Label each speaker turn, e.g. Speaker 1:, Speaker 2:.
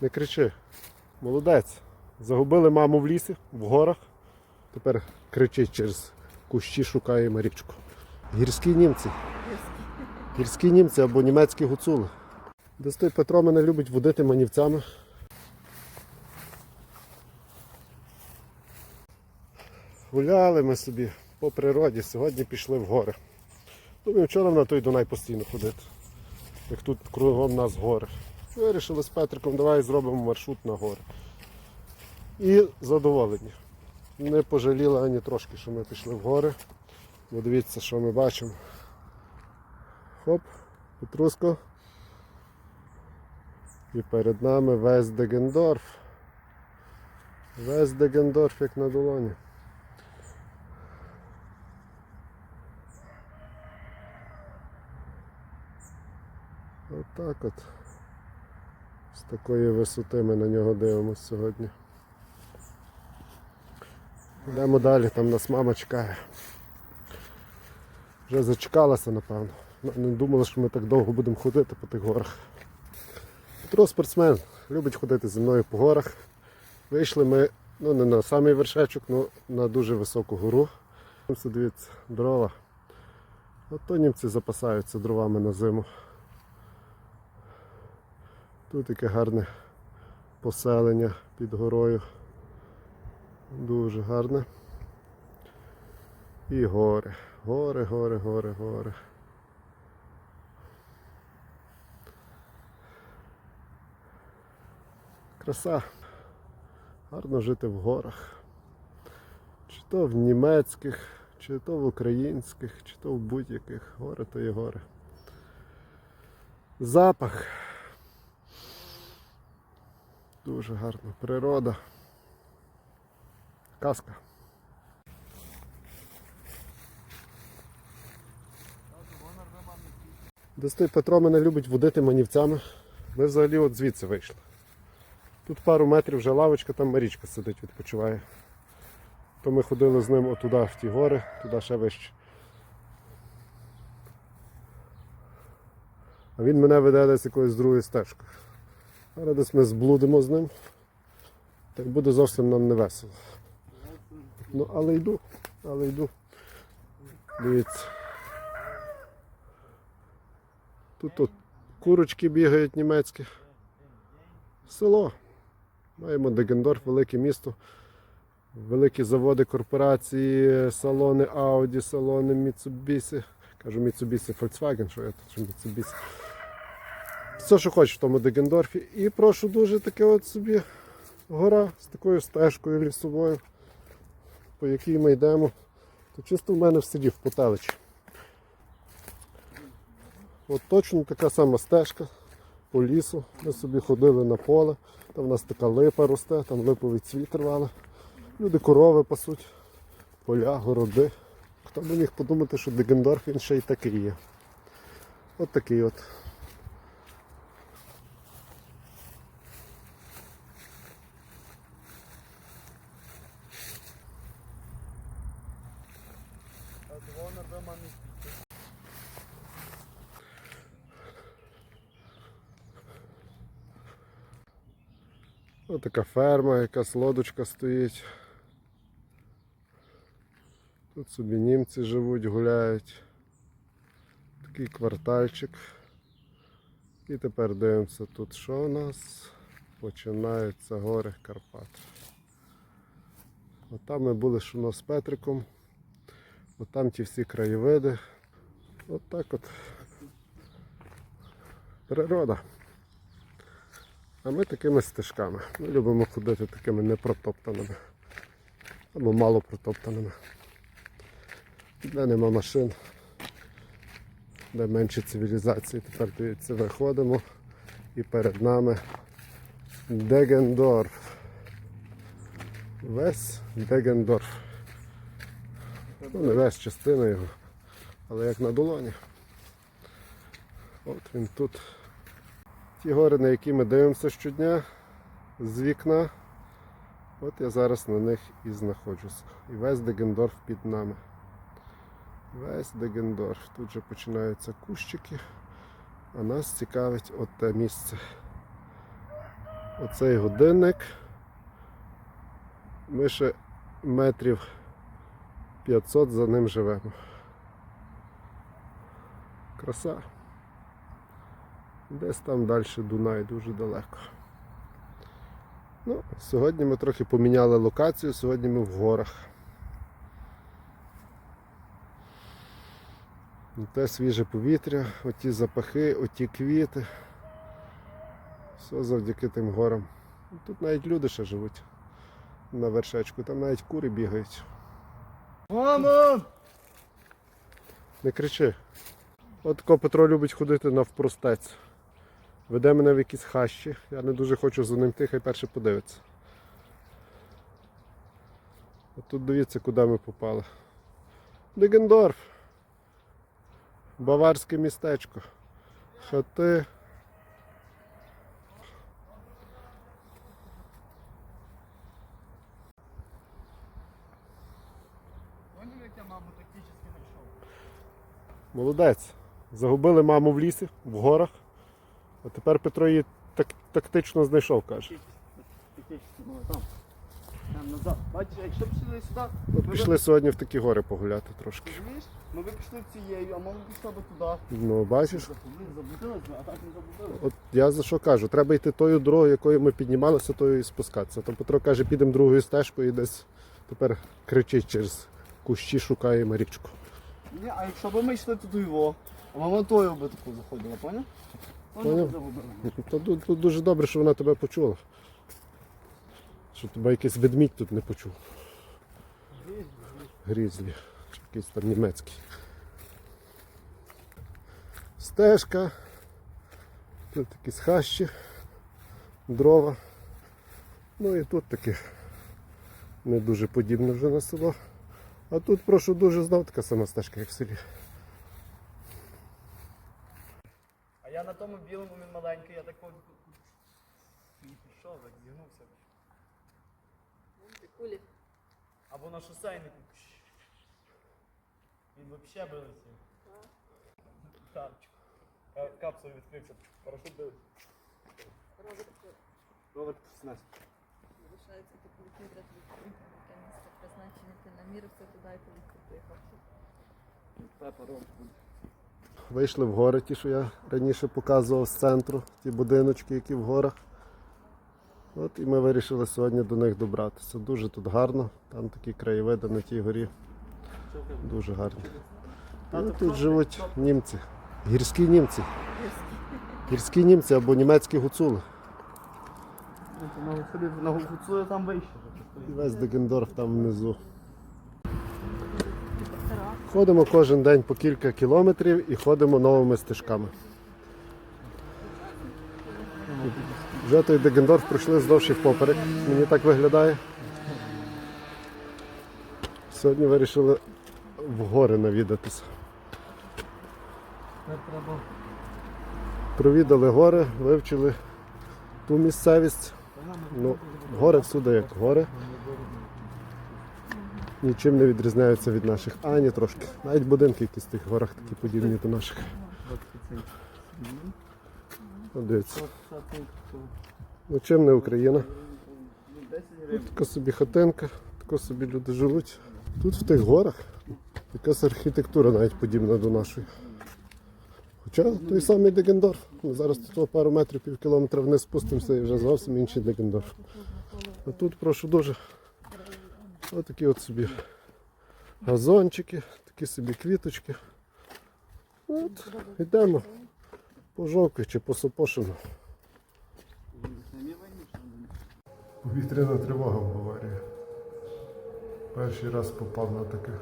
Speaker 1: Не кричи. Молодець. Загубили маму в лісі, в горах. Тепер кричить через кущі, шукає Марічку. Гірські німці. Гірські німці або німецькі гуцули. Десь той Петро мене любить водити манівцями. Гуляли ми собі по природі, сьогодні пішли в гори. Думаю, вчора на той Дунай постійно ходити. Як тут кругом нас гори. Вирішили з Петриком, давай зробимо маршрут на гори. І задоволені. Не пожаліли ані трошки, що ми пішли в гори. Бо дивіться, що ми бачимо. Хоп, Петруско. І перед нами весь Дегендорф. Весь Дегендорф як на долоні. Отак от. З такої висоти ми на нього дивимося сьогодні. Йдемо далі, там нас мама чекає. Вже зачекалася, напевно. Ну, Не думала, що ми так довго будемо ходити по тих горах. Петро спортсмен, любить ходити зі мною по горах. Вийшли ми ну, не на самий вершечок, але на дуже високу гору. Ось Дивіться, дрова. От то німці запасаються дровами на зиму. Тут таке гарне поселення під горою. Дуже гарне. І гори. Гори, гори, гори, гори. Краса. Гарно жити в горах. Чи то в німецьких, чи то в українських, чи то в будь-яких. Гори то є гори. Запах. Дуже гарна природа. Казка. Десь той Петро мене любить водити манівцями. Ми взагалі от звідси вийшли. Тут пару метрів вже лавочка, там Марічка сидить, відпочиває. То ми ходили з ним отуди, в ті гори, туди ще вище. А він мене веде десь якоюсь другою стежкою. Зараз десь ми зблудимо з ним. Так буде зовсім нам не весело. Ну, але йду, але йду. Дивіться. Тут тут курочки бігають німецькі. Село. Маємо Дегендорф, велике місто. Великі заводи, корпорації, салони Audi, салони Mitsubishi. Кажу Mitsubishi Volkswagen, що я тут, що Mitsubishi. Все, що хочеш в тому Дегендорфі. І прошу дуже таке от собі гора з такою стежкою лісовою, по якій ми йдемо. То чисто в мене в селі в Потеличі. От точно така сама стежка по лісу. Ми собі ходили на поле, там у нас така липа росте, там липовий цвіт рвали. Люди корови пасуть, поля, городи. Хто би міг подумати, що Дегендорф він ще й такий є. От такий от. Ось така ферма, якась лодочка стоїть. Тут собі німці живуть, гуляють. Такий квартальчик. І тепер дивимося тут, що у нас починаються гори Карпат. От там ми були що у нас з Петриком. От там ті всі краєвиди. От так от. Природа. А ми такими стежками. Ми любимо ходити такими непротоптаними. Або мало протоптаними. Де нема машин, де менше цивілізації. Тепер дивіться, виходимо і перед нами Дегендорф. Весь Дегендорф. Ну, не весь частина його, але як на долоні. От він тут. Ті гори, на які ми дивимося щодня з вікна. От я зараз на них і знаходжуся. І весь Дегендорф під нами. Весь Дегендорф. Тут же починаються кущики, а нас цікавить от те місце. Оцей годинник. Ми ще метрів 500 за ним живемо. Краса. Десь там далі Дунай дуже далеко. Ну, сьогодні ми трохи поміняли локацію, сьогодні ми в горах. Те свіже повітря, оті запахи, оті квіти. Все завдяки тим горам. Тут навіть люди ще живуть на вершечку, там навіть кури бігають.
Speaker 2: Мамо!
Speaker 1: Не кричи. От тако Петро любить ходити навпростець. Веде мене в якісь хащі. Я не дуже хочу за ним йти, хай перше подивиться. От тут дивіться, куди ми попали. Дегендорф. Баварське містечко. Хати.
Speaker 2: Понял, я маму тактично знайшов?
Speaker 1: Молодець. Загубили маму в лісі, в горах. А тепер Петро її так, тактично знайшов, каже.
Speaker 2: Тактично, ну там. Там назад. Бачиш, якщо б пішли сюди,
Speaker 1: От пішли сьогодні в такі гори погуляти трошки.
Speaker 2: розумієш? Ми б пішли цією, а мама пішла б туди.
Speaker 1: Ну, бачиш,
Speaker 2: Блін, заблудились а так не заблудились.
Speaker 1: от я за що кажу, треба йти тою дорогою, якою ми піднімалися, тою і спускатися. То Петро каже, підемо другою стежкою і десь тепер кричить через кущі, шукаємо річку.
Speaker 2: Ні, а якщо б ми йшли туди його, а мама тою би таку заходила, поняв?
Speaker 1: Поняв. То ду- тут дуже добре, що вона тебе почула. Що тебе якийсь ведмідь тут не почув. Грізлі, чи якийсь там німецький. Стежка. Тут якісь хащі, дрова. Ну і тут таке не дуже подібне вже на село. А тут прошу дуже знов така сама стежка, як в селі.
Speaker 2: А я на тому білому він маленький, я так от і пішов, так зігнувся.
Speaker 3: Кулі.
Speaker 2: Або на шосейнику. Він взагалі би летів. Так. Капсуль відкрився. Парашут дивиться.
Speaker 3: Робить
Speaker 2: Робот 16.
Speaker 3: залишається таку відкрити яке місце призначення, ти намірився туди і поїхав.
Speaker 1: Вийшли в гори, ті, що я раніше показував з центру, ті будиночки, які в горах. От і ми вирішили сьогодні до них добратися. Дуже тут гарно, там такі краєвиди на тій горі. Дуже гарні. Ну, тут живуть німці. Гірські німці. Гірські німці або німецькі гуцули.
Speaker 2: На собі на гуцулі там вище.
Speaker 1: І весь Дегендорф там внизу. Ходимо кожен день по кілька кілометрів і ходимо новими стежками. Вже той Дегендорф пройшли здовж і впоперек. Мені так виглядає. Сьогодні вирішили в гори навідатися. Провідали гори, вивчили ту місцевість. Ну, гори всюди як гори. Нічим не відрізняються від наших. Ані трошки. Навіть будинки якісь в тих горах такі подібні до наших. От Дивіться. Ну чим не Україна?
Speaker 2: 10 гривень.
Speaker 1: Така собі хатинка, тако собі люди живуть. Тут в тих горах якась архітектура навіть подібна до нашої. Хоча той самий Дегендорф. Ми зараз тут пару метрів, пів кілометра вниз спустимося і вже зовсім інший Дегендорф. А тут прошу дуже. Отакі от собі газончики, такі собі квіточки. От, йдемо по жовки чи по Сопошину. Повітряна тривога в Баварії. Перший раз попав на таке.